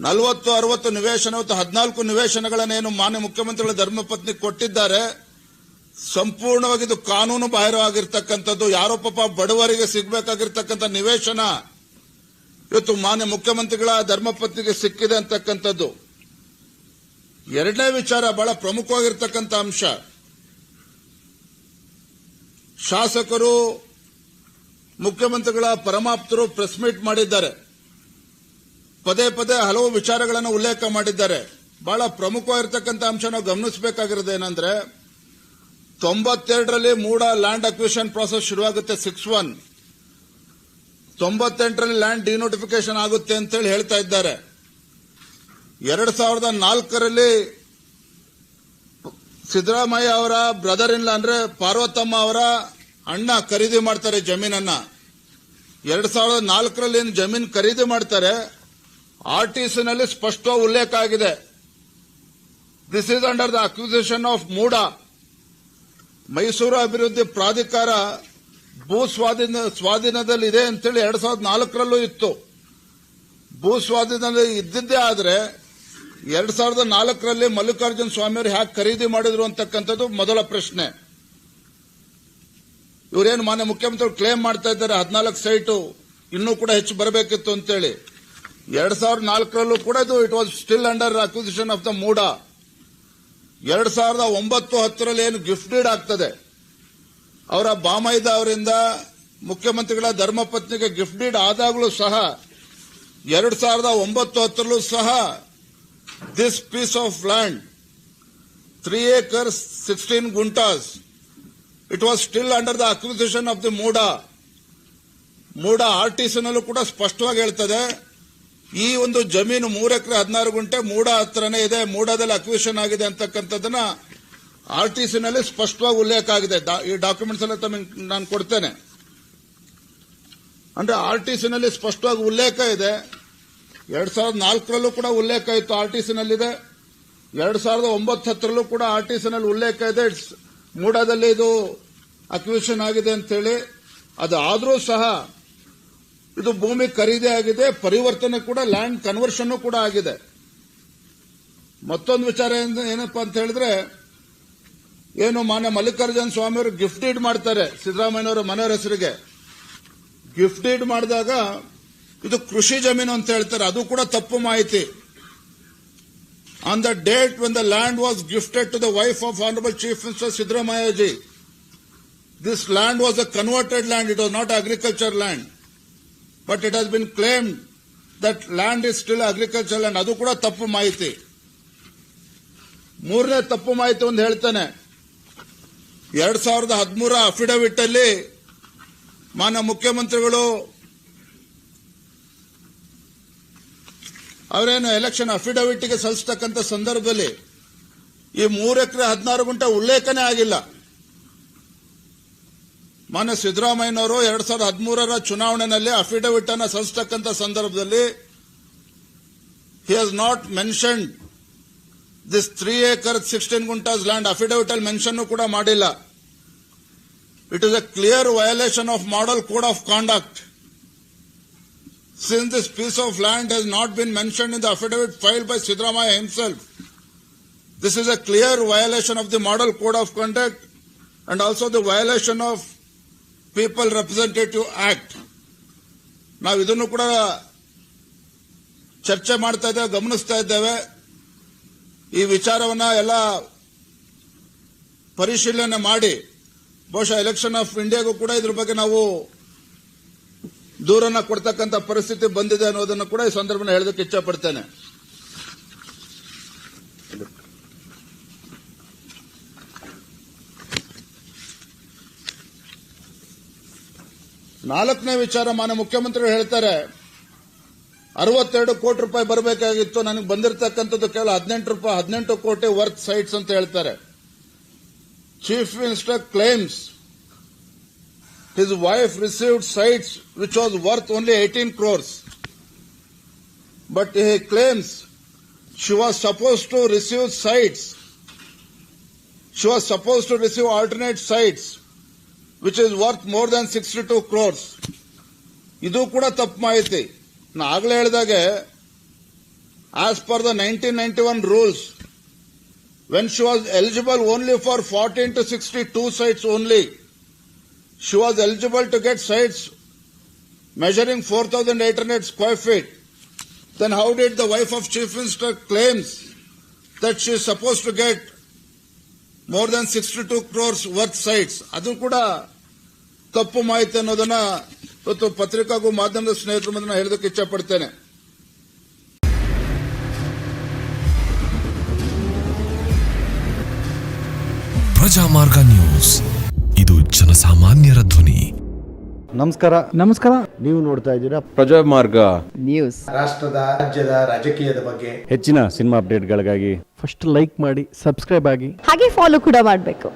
ನಲವತ್ತು, ಅರವತ್ತು ನಿವೇಶನ ಹದಿನಾಲ್ಕು ನಿವೇಶನಗಳನ್ನೇನು ಮಾನ್ಯ ಮುಖ್ಯಮಂತ್ರಿಗಳ ಧರ್ಮಪತ್ನಿ ಕೊಟ್ಟಿದ್ದಾರೆ. ಸಂಪೂರ್ಣವಾಗಿ ಇದು ಕಾನೂನು ಬಾಹಿರವಾಗಿರ್ತಕ್ಕಂಥದ್ದು. ಯಾರೋ ಪಾಪ ಬಡವರಿಗೆ ಸಿಗಬೇಕಾಗಿರ್ತಕ್ಕಂಥ ನಿವೇಶನ ಇವತ್ತು ಮಾನ್ಯ ಮುಖ್ಯಮಂತ್ರಿಗಳ ಧರ್ಮಪತ್ನಿಗೆ ಸಿಕ್ಕಿದೆ ಅಂತಕ್ಕಂಥದ್ದು. ಎರಡನೇ ವಿಚಾರ ಬಹಳ ಪ್ರಮುಖವಾಗಿರ್ತಕ್ಕಂಥ ಅಂಶ. ಶಾಸಕರು, ಮುಖ್ಯಮಂತ್ರಿಗಳ ಪರಮಾಪ್ತರು ಪ್ರೆಸ್ ಮೀಟ್ ಮಾಡಿದ್ದಾರೆ. ಪದೇ ಪದೇ ಹಲವು ವಿಚಾರಗಳನ್ನು ಉಲ್ಲೇಖ ಮಾಡಿದ್ದಾರೆ. ಬಹಳ ಪ್ರಮುಖವಾಗಿರ್ತಕ್ಕಂಥ ಅಂಶ ನಾವು ಗಮನಿಸಬೇಕಾಗಿರೋದು ಏನಂದ್ರೆ, ತೊಂಬತ್ತೆರಡರಲ್ಲಿ ಮೂಡ ಲ್ಯಾಂಡ್ ಅಕ್ವಿಷನ್ ಪ್ರಾಸೆಸ್ ಶುರುವಾಗುತ್ತೆ ಸಿಕ್ಸ್ ಒನ್. ತೊಂಬತ್ತೆಂಟರಲ್ಲಿ ಲ್ಯಾಂಡ್ ಡಿನೋಟಿಫಿಕೇಶನ್ ಆಗುತ್ತೆ ಅಂತೇಳಿ ಹೇಳ್ತಾ ಇದ್ದಾರೆ. ಎರಡ್ ಸಾವಿರದ ನಾಲ್ಕರಲ್ಲಿ ಸಿದ್ದರಾಮಯ್ಯ ಅವರ ಬ್ರದರ್ ಇನ್ ಅಂದ್ರೆ ಪಾರ್ವತಮ್ಮ ಅವರ ಅಣ್ಣ ಖರೀದಿ ಮಾಡ್ತಾರೆ ಜಮೀನನ್ನ. ಎರಡ್ ಸಾವಿರದ ನಾಲ್ಕರಲ್ಲಿ ಜಮೀನು ಖರೀದಿ ಮಾಡ್ತಾರೆ ಆರ್ ಟಿ ನಲ್ಲಿ ಸ್ಪಷ್ಟವಾಗಿ ಉಲ್ಲೇಖ ಆಗಿದೆ. This is under the acquisition of MUDA Mysuru ಅಭಿವೃದ್ಧಿ ಪ್ರಾಧಿಕಾರ ಭೂ ಸ್ವಾಧೀನ, ಸ್ವಾಧೀನದಲ್ಲಿದೆ ಅಂತೇಳಿ ಎರಡ್ ಸಾವಿರದ ನಾಲ್ಕರಲ್ಲೂ ಇತ್ತು. ಭೂ ಸ್ವಾಧೀನದಲ್ಲಿ ಇದ್ದಿದ್ದೇ ಆದರೆ ಎರಡ್ ಸಾವಿರದ ನಾಲ್ಕರಲ್ಲಿ ಮಲ್ಲಿಕಾರ್ಜುನ ಸ್ವಾಮಿಯವರು ಹ್ಯಾಕ್ ಖರೀದಿ ಮಾಡಿದ್ರು ಅಂತಕ್ಕಂಥದ್ದು ಮೊದಲ ಪ್ರಶ್ನೆ. ಇವರೇನು ಮಾನ್ಯ ಮುಖ್ಯಮಂತ್ರಿ ಕ್ಲೇಮ್ ಮಾಡ್ತಾ ಇದ್ದಾರೆ ಹದಿನಾಲ್ಕು ಸೈಟು ಇನ್ನೂ ಕೂಡ ಹೆಚ್ಚು ಬರಬೇಕಿತ್ತು ಅಂತೇಳಿ. ಎರಡ್ ಸಾವಿರದ ನಾಲ್ಕರಲ್ಲೂ ಕೂಡ ಇದು it was still under acquisition of the MUDA ಎರಡ್ ಸಾವಿರದ ಒಂಬತ್ತು ಹತ್ತರಲ್ಲಿ ಏನು ಗಿಫ್ಟ್ ಡೀಡ್ ಆಗ್ತದೆ. ಅವರ ಬಾಮೈದ ಅವರಿಂದ ಮುಖ್ಯಮಂತ್ರಿಗಳ ಧರ್ಮಪತ್ನಿಗೆ ಗಿಫ್ಟ್ ಡೀಡ್ ಆದಾಗಲೂ ಸಹ, ಎರಡ್ ಸಾವಿರದ ಒಂಬತ್ತು ಹತ್ತರಲ್ಲೂ ಸಹ this piece of land three acres sixteen guntas it was still under the acquisition of the MUDA MUDA ಆರ್ಟಿಸಿನಲ್ಲೂ ಕೂಡ ಸ್ಪಷ್ಟವಾಗಿ ಹೇಳ್ತದೆ. ಈ ಒಂದು ಜಮೀನು ಮೂರು ಎಕರೆ ಹದಿನಾರು ಗುಂಟೆ ಮೂಡ ಹತ್ರನೇ ಇದೆ, ಮೂಡದಲ್ಲಿ ಅಕ್ವಿಷನ್ ಆಗಿದೆ ಅಂತಕ್ಕಂಥದ್ದನ್ನ ಆರ್ ಟಿ ನಲ್ಲಿ ಸ್ಪಷ್ಟವಾಗಿ ಉಲ್ಲೇಖ ಆಗಿದೆ ಈ ಡಾಕ್ಯುಮೆಂಟ್ಸ್ ಎಲ್ಲ ತಮಗೆ ನಾನು ಕೊಡ್ತೇನೆ. ಅಂದ್ರೆ ಆರ್ ಟಿ ನಲ್ಲಿ ಸ್ಪಷ್ಟವಾಗಿ ಉಲ್ಲೇಖ ಇದೆ. ಎರಡ್ ಸಾವಿರದ ನಾಲ್ಕರಲ್ಲೂ ಕೂಡ ಉಲ್ಲೇಖ ಇತ್ತು ಆರ್ ಟಿ ನಲ್ಲಿದೆ ಎರಡ್ ಸಾವಿರದ ಒಂಬತ್ತು ಹತ್ತರಲ್ಲೂ ಕೂಡ ಆರ್ ಟಿ ನಲ್ಲಿ ಉಲ್ಲೇಖ ಇದೆ. ಮೂಡಾದಲ್ಲಿ ಇದು ಅಕ್ವಿಷನ್ ಆಗಿದೆ ಅಂತೇಳಿ ಅದು ಆದರೂ ಸಹ ಇದು ಭೂಮಿ ಖರೀದಿ ಆಗಿದೆ, ಪರಿವರ್ತನೆ ಕೂಡ ಲ್ಯಾಂಡ್ ಕನ್ವರ್ಷನ್ ಕೂಡ ಆಗಿದೆ. ಮತ್ತೊಂದು ವಿಚಾರ ಏನ್- ಏನಪ್ಪಾ ಅಂತ ಹೇಳಿದ್ರೆ, ಏನು ಮಾನ್ಯ ಮಲ್ಲಿಕಾರ್ಜುನ ಸ್ವಾಮಿ ಅವರು ಗಿಫ್ಟ್ ಡೀಡ್ ಮಾಡ್ತಾರೆ, ಸಿದ್ದರಾಮಯ್ಯನವರ ಮನೆಯವರ ಹೆಸರಿಗೆ. ಗಿಫ್ಟ್ ಡೀಡ್ ಮಾಡಿದಾಗ ಇದು ಕೃಷಿ ಜಮೀನು ಅಂತ ಹೇಳ್ತಾರೆ, ಅದು ಕೂಡ ತಪ್ಪು ಮಾಹಿತಿ. On the date when the land was gifted to the wife of honourable chief minister Siddaramaiahji this land was a converted land it was not agriculture land but it has been claim that land is still agriculture land ಅದು ಕೂಡ ತಪ್ಪು ಮಾಹಿತಿ. ಮೂರನೇ ತಪ್ಪು ಮಾಹಿತಿ ಒಂದು ಹೇಳ್ತಾನೆ. ಎರಡ್ ಸಾವಿರದ ಹದಿಮೂರ ಅಫಿಡವಿಟ್ ಅಲ್ಲಿ ಮಾನ್ಯ ಮುಖ್ಯಮಂತ್ರಿಗಳು ಅವರೇನು ಎಲೆಕ್ಷನ್ ಅಫಿಡವಿಟ್ಗೆ ಸಲ್ಲಿಸತಕ್ಕಂಥ ಸಂದರ್ಭದಲ್ಲಿ ಈ ಮೂರು ಎಕರೆ ಹದಿನಾರು ಗಂಟೆ ಉಲ್ಲೇಖನೇ ಆಗಿಲ್ಲ. ಮಾನ್ಯ ಸಿದ್ದರಾಮಯ್ಯನವರು ಎರಡ್ ಸಾವಿರದ ಹದಿಮೂರರ ಚುನಾವಣೆಯಲ್ಲಿ ಅಫಿಡವಿಟ್ ಅನ್ನು ಸಲ್ಲಿಸತಕ್ಕಂಥ ಸಂದರ್ಭದಲ್ಲಿ he has not mention this three acre sixteen guntas land affidavit ಅಲ್ಲಿ ಮೆನ್ಷನ್ ಕೂಡ ಮಾಡಿಲ್ಲ. It is a clear violation of model code of conduct since this piece of land has not been mention in the affidavit file by Siddaramaiah himself this is a clear violation of the model code of conduct and also the violation of people representative act ನಾವು ಇದನ್ನು ಕೂಡ ಚರ್ಚೆ ಮಾಡ್ತಾ ಇದ್ದೇವೆ, ಗಮನಿಸ್ತಾ ಇದ್ದೇವೆ. ಈ ವಿಚಾರವನ್ನ ಎಲ್ಲ ಪರಿಶೀಲನೆ ಮಾಡಿ, ಬಹುಶಃ ಎಲೆಕ್ಷನ್ ಆಫ್ ಇಂಡಿಯಾಗೂ ಕೂಡ ಇದ್ರ ಬಗ್ಗೆ ನಾವು ದೂರನ್ನ ಕೊಡ್ತಕ್ಕಂಥ ಪರಿಸ್ಥಿತಿ ಬಂದಿದೆ ಅನ್ನೋದನ್ನು ಕೂಡ ಈ ಸಂದರ್ಭನ ಹೇಳೋದಕ್ಕೆ ಇಚ್ಛಪಡ್ತೇನೆ. ನಾಲ್ಕನೇ ವಿಚಾರ ಮಾನ್ಯ ಮುಖ್ಯಮಂತ್ರಿಗಳು ಹೇಳ್ತಾರೆ ಅರವತ್ತೆರಡು ಕೋಟಿ ರೂಪಾಯಿ ಬರಬೇಕಾಗಿತ್ತು ನನಗೆ ಬಂದಿರತಕ್ಕಂಥದ್ದು ಕೇವಲ ಹದಿನೆಂಟು ರೂಪಾಯಿ ಹದಿನೆಂಟು ಕೋಟಿ ವರ್ತ್ ಸೈಟ್ಸ್ ಅಂತ ಹೇಳ್ತಾರೆ chief minister claims his wife received sites which was worth only 18 crores. But he claims she was supposed to receive sites. She was supposed to receive alternate sites which is worth more than 62 crores. ಇದು ಕೂಡ ತಪ್ಪು ಮಾಹಿತಿ ನಾ ಆಗ್ಲೇ ಹೇಳಿದಾಗೆ as per the 1991 rules, when she was eligible only for 14 to 62 sites only, she was eligible to get sites measuring 4,800 square feet. Then how did the wife of chief minister claims that she is supposed to get more than 62 crores worth sites? ಅದು ಕೂಡ ತಪ್ಪು ಮಾಹಿತಿ ಅನ್ನೋದನ್ನ ಇವತ್ತು ಪತ್ರಿಕಾಗೂ ಮಾಧ್ಯಮದ ಸ್ನೇಹಿತರ ಮುಂದೆ ಹೇಳೋದಕ್ಕೆ ಇಚ್ಛಪಡ್ತೇನೆ. ಪ್ರಜಾಮಾರ್ಗ ನ್ಯೂಸ್. ಇದು ಜನಸಾಮಾನ್ಯರ ಧ್ವನಿ. ನಮಸ್ಕಾರ. ನಮಸ್ಕಾರ. ನೀವು ನೋಡ್ತಾ ಇದ್ದೀರಾ ಪ್ರಜಾಮಾರ್ಗ ನ್ಯೂಸ್. ರಾಷ್ಟ್ರದ ರಾಜ್ಯದ ರಾಜಕೀಯದ ಬಗ್ಗೆ. ಹೆಚ್ಚಿನ ಸಿನಿಮಾ ಅಪ್ಡೇಟ್ಗಳಿಗಾಗಿ ಫಸ್ಟ್ ಲೈಕ್ ಮಾಡಿ ಸಬ್ಸ್ಕ್ರೈಬ್ ಆಗಿ. ಹಾಗೆ ಫಾಲೋ ಕೂಡ ಮಾಡಬೇಕು.